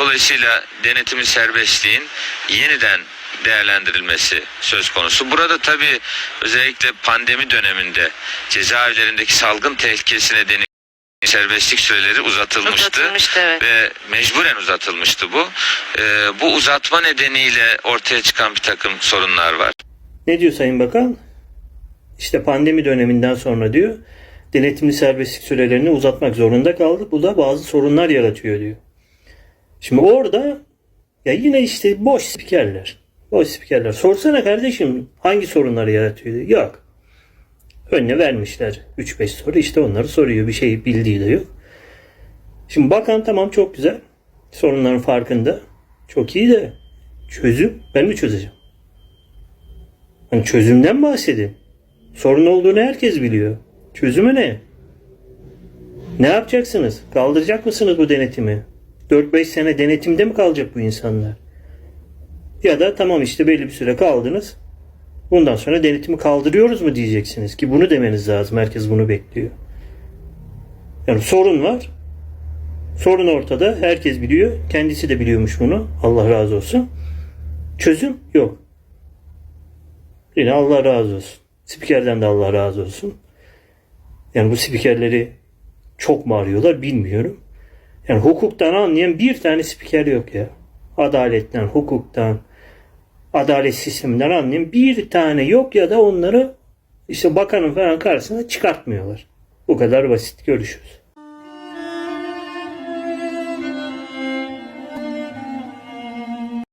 Dolayısıyla denetimi serbestliğin yeniden değerlendirilmesi söz konusu. Burada tabii özellikle pandemi döneminde cezaevlerindeki salgın tehlikesi nedeniyle serbestlik süreleri uzatılmıştı. Uzatılmıştı, evet. Ve mecburen uzatılmıştı bu. Ee, bu uzatma nedeniyle ortaya çıkan bir takım sorunlar var. Ne diyor Sayın Bakan? İşte pandemi döneminden sonra diyor denetimli serbestlik sürelerini uzatmak zorunda kaldı. Bu da bazı sorunlar yaratıyor diyor. Şimdi orada ya yine işte boş spikerler. Boş spikerler. Sorsana kardeşim hangi sorunları yaratıyor. Yok. Önüne vermişler 3-5 soru işte onları soruyor. Bir şey bildiği de yok. Şimdi bakan tamam çok güzel. Sorunların farkında. Çok iyi de çözüm ben mi çözeceğim? Hani çözümden bahsedin. Sorun olduğunu herkes biliyor. Çözümü ne? Ne yapacaksınız? Kaldıracak mısınız bu denetimi? 4-5 sene denetimde mi kalacak bu insanlar? Ya da tamam işte belli bir süre kaldınız. Bundan sonra denetimi kaldırıyoruz mu diyeceksiniz ki bunu demeniz lazım. Herkes bunu bekliyor. Yani sorun var. Sorun ortada. Herkes biliyor. Kendisi de biliyormuş bunu. Allah razı olsun. Çözüm yok. Yine Allah razı olsun. Spikerden de Allah razı olsun. Yani bu spikerleri çok mu arıyorlar bilmiyorum. Yani hukuktan anlayan bir tane spiker yok ya. Adaletten, hukuktan, adalet sisteminden anlayan bir tane yok ya da onları işte bakanın falan karşısına çıkartmıyorlar. Bu kadar basit görüşürüz.